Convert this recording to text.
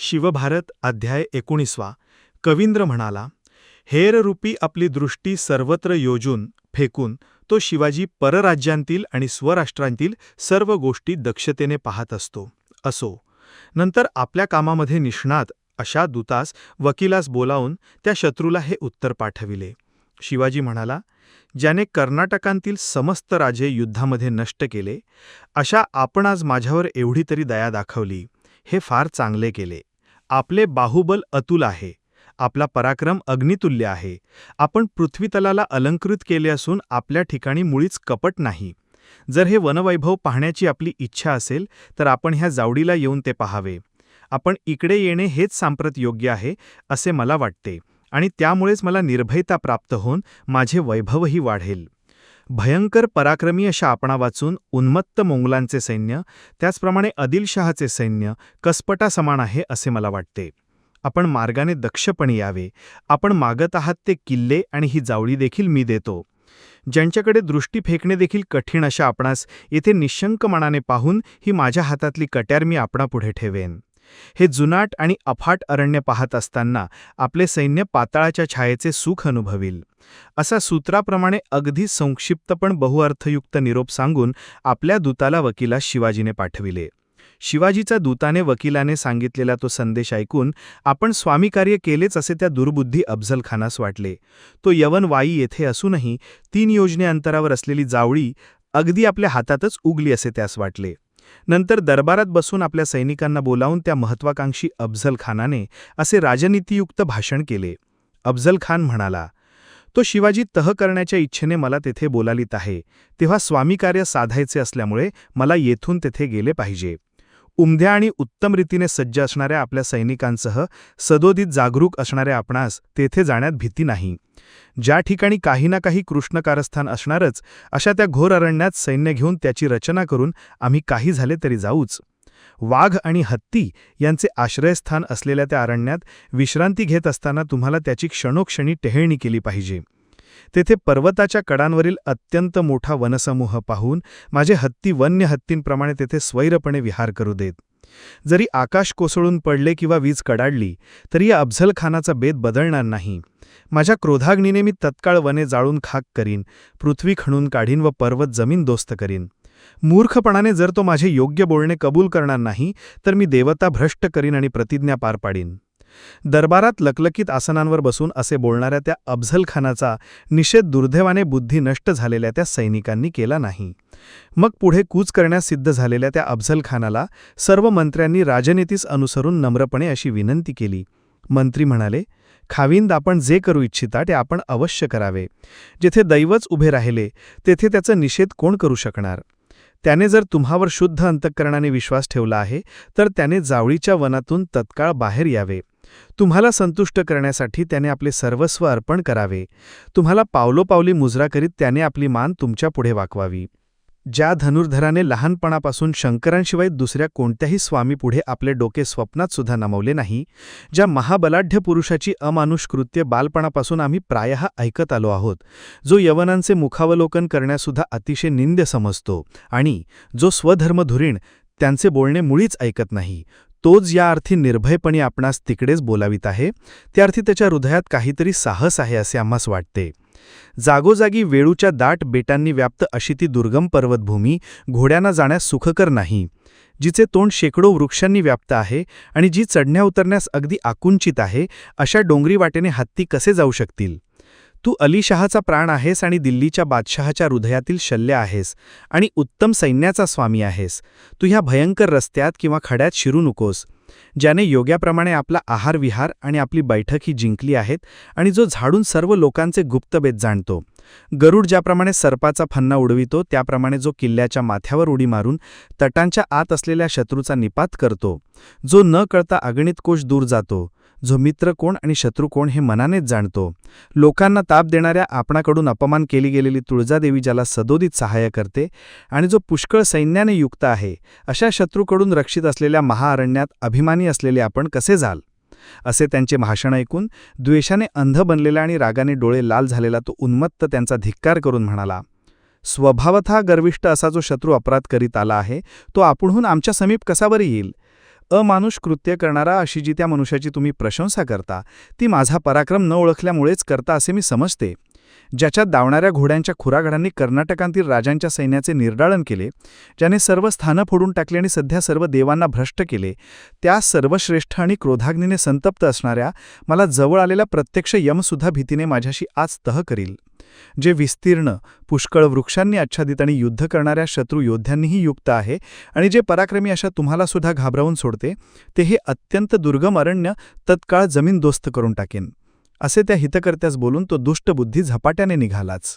शिवभारत अध्याय एकोणीसवा. कवींद्र म्हणाला हेररूपी आपली दृष्टी सर्वत्र योजून फेकून तो शिवाजी परराज्यांतील आणि स्वराष्ट्रांतील सर्व गोष्टी दक्षतेने पाहत असतो. असो. नंतर आपल्या कामामध्ये निष्णात अशा दूतास वकिलास बोलावून त्या शत्रूला हे उत्तर पाठविले. शिवाजी म्हणाला ज्याने कर्नाटकांतील समस्त राजे युद्धामध्ये नष्ट केले अशा आपण आज माझ्यावर एवढी तरी दया दाखवली. हे फार चांगले केले. आपले बाहुबल अतुल आहे. आपला पराक्रम अग्नितुल्य आहे. आपण पृथ्वीतलाला अलंकृत केले असून आपल्या ठिकाणी मुळीच कपट नाही. जर हे वनवैभव पाहण्याची आपली इच्छा असेल तर आपण ह्या जावडीला येऊन ते पहावे. आपण इकडे येणे हेच सांप्रत योग्य आहे असे मला वाटते. आणि त्यामुळेच मला निर्भयता प्राप्त होऊन माझे वैभवही वाढेल. भयंकर पराक्रमी अशा आपणा वाचून उन्मत्त मोंगलांचे सैन्य त्याचप्रमाणे आदिलशहाचे सैन्य कसपटा समान आहे असे मला वाटते. आपण मार्गाने दक्षपणे यावे. आपण मागत आहात ते किल्ले आणि ही जावळी देखील मी देतो. ज्यांच्याकडे दृष्टी फेकणे देखील कठीण अशा आपणास येथे निशंक मनाने पाहून ही माझ्या हातातली कट्यार मी आपणापुढे ठेवेन. हे जुनाट आणि अफाट अरण्य पाहत असताना आपले सैन्य पाताळाच्या छायेचे सुख अनुभवील. असा सूत्राप्रमाणे अगदी संक्षिप्त पण बहुअर्थयुक्त निरोप सांगून आपल्या दूताला वकिला शिवाजीने पाठविले. शिवाजीचा दूताने वकिलाने सांगितलेला तो संदेश ऐकून आपण स्वामीकार्य केलेच असे त्या दुर्बुद्धी अफजलखानास वाटले. तो यवन वाई येथे असूनही तीन योजने अंतरावर असलेली जावळी अगदी आपल्या हातातच उगली असे त्यास वाटले. नंतर दरबारात बसून आपल्या सैनिकांना बोलावून त्या महत्वाकांक्षी अफझल खानाने असे राजनीतियुक्त भाषण केले. अफझल खान म्हणाला तो शिवाजी तह करण्याच्या इच्छेने मला तेथे बोलालीत आहे. तेव्हा स्वामी कार्य साधायचे असल्यामुळे मला येथून तेथे गेले पाहिजे. उमध्या आणि उत्तम रीतीने सज्ज असणाऱ्या आपल्या सैनिकांसह सदोदित जागरूक असणाऱ्या आपणास तेथे जाण्यात भीती नाही. ज्या ठिकाणी काही ना काही कृष्णकारस्थान असणारच अशा त्या घोर अरण्यात सैन्य घेऊन त्याची रचना करून आम्ही काही झाले तरी जाऊच. वाघ आणि हत्ती यांचे आश्रयस्थान असलेल्या त्या अरण्यात विश्रांती घेत असताना तुम्हाला त्याची क्षणोक्षणी टेहळणी केली पाहिजे. तेथे पर्वताच्या कडांवरील अत्यंत मोठा वनसमूह पाहून माझे हत्ती वन्य हत्तींप्रमाणे तेथे स्वैरपणे विहार करू देत. जरी आकाश कोसळून पडले किंवा वीज कडाडली तरी या अफझलखानाचा बेद बदलणार नाही. माझ्या क्रोधाग्नीने मी तत्काळ वने जाळून खाक करीन पृथ्वी खणून काढीन व पर्वत जमीन दोस्त करीन. मूर्खपणाने जर तो माझे योग्य बोलणे कबूल करणार नाही तर मी देवता भ्रष्ट करीन आणि प्रतिज्ञा पार पाडीन. दरबारात लकलकीत आसनांवर बसून असे बोलणाऱ्या त्या अफझल खानाचा निषेध दुर्दैवाने बुद्धी नष्ट झालेल्या त्या सैनिकांनी केला नाही. मग पुढे कूच करण्यास सिद्ध झालेल्या त्या अफझल खानाला सर्व मंत्र्यांनी राजनीतीस अनुसरून नम्रपणे अशी विनंती केली. मंत्री म्हणाले खाविंद आपण जे करू इच्छिता ते आपण अवश्य करावे. जेथे दैवच उभे राहिले तेथे त्याचा निषेध कोण करू शकणार? त्याने जर तुम्हावर शुद्ध अंतःकरणाने विश्वास ठेवला आहे तर त्याने जावळीच्या वनातून तत्काळ बाहेर यावे. तुम्हाला संतुष्ट करण्यासाठी त्याने आपले सर्वस्व अर्पण करावे. तुम्हाला पावलोपावली मुजरा करीत त्याने आपली मान तुमच्यापुढे वाकवावी. ज्या धनुर्धराने लहानपणापासून शंकरांशिवाय दुसऱ्या कोणत्याही स्वामीपुढे आपले डोके स्वप्नात सुद्धा नमवले नाही ज्या महाबलाढ्य पुरुषाची अमानुष्कृत्य बालपणापासून आम्ही प्रायः ऐकत आलो आहोत जो यवनांचे मुखावलोकन करण्यासुद्धा अतिशय निंद्य समजतो आणि जो स्वधर्मधुरीण त्यांचे बोलणे मुळीच ऐकत नाही तोच या अर्थी निर्भयपणे आपणास तिकडेच बोलावित आहे. त्या अर्थी त्याच्या हृदयात काहीतरी साहस आहे असे आम्हास वाटते. जागोजागी वेळूच्या दाट बेटांनी व्याप्त अशी ती दुर्गम पर्वतभूमी घोड्यांना जाण्यास सुखकर नाही. जिचे तोंड शेकडो वृक्षांनी व्याप्त आहे आणि जी चढण्या उतरण्यास अगदी आकुंचित आहे अशा डोंगरी वाटेने हत्ती कसे जाऊ शकतील? तू अलीशहाचा प्राण आहेस आणि दिल्लीच्या बादशहाच्या हृदयातील शल्य आहेस आणि उत्तम सैन्याचा स्वामी आहेस. तू ह्या भयंकर रस्त्यात किंवा खड्यात शिरू नकोस. ज्याने योग्याप्रमाणे आपला आहारविहार आणि आपली बैठक ही जिंकली आहेत आणि जो झाडून सर्व लोकांचे गुप्तबेद जाणतो. गरुड ज्याप्रमाणे सर्पाचा फन्ना उडवितो त्याप्रमाणे जो किल्ल्याच्या माथ्यावर उडी मारून तटांच्या आत असलेल्या शत्रूचा निपात करतो. जो न कळता अगणित कोश दूर जातो. जो मित्र कोण आणि शत्रू कोण हे मनानेच जाणतो. लोकांना ताप देणाऱ्या आपणाकडून अपमान केली गेलेली तुळजादेवी ज्याला सदोदित सहाय्य करते आणि जो पुष्कळ सैन्याने युक्त आहे अशा शत्रूकडून रक्षित असलेल्या महाअरण्यात अभिमानी असलेले आपण कसे जाल? असे त्यांचे भाषण ऐकून द्वेषाने अंध बनलेला आणि रागाने डोळे लाल झालेला तो उन्मत्त त्यांचा धिक्कार करून म्हणाला स्वभावतः गर्विष्ट असा जो शत्रू अपराध करीत आला आहे तो आपणहून आमच्या समीप कसा बरी येईल? अमानुष कृत्य करणारा अशी जी त्या मनुष्याची तुम्ही प्रशंसा करता ती माझा पराक्रम न ओळखल्यामुळेच करता असे मी समजते. ज्याच्यात धावणाऱ्या घोड्यांच्या खुरागडांनी कर्नाटकांतील राजांच्या सैन्याचे निर्डाळन केले ज्याने सर्व स्थानं फोडून टाकली आणि सध्या सर्व देवांना भ्रष्ट केले त्या सर्वश्रेष्ठ आणि क्रोधाग्नीने संतप्त असणाऱ्या मला जवळ आलेला प्रत्यक्ष यमसुद्धा भीतीने माझ्याशी आज तह करील. जे विस्तीर्ण पुष्कळ वृक्षांनी आच्छादित आणि युद्ध करणाऱ्या शत्रू योद्ध्यांनीही युक्त आहे आणि जे पराक्रमी अशा तुम्हाला सुद्धा घाबरवून सोडते ते हे अत्यंत दुर्गम अरण्य तत्काळ जमीनदोस्त करून टाकेन. असे त्या हितकर्त्यास बोलून तो दुष्टबुद्धी झपाट्याने निघालाच.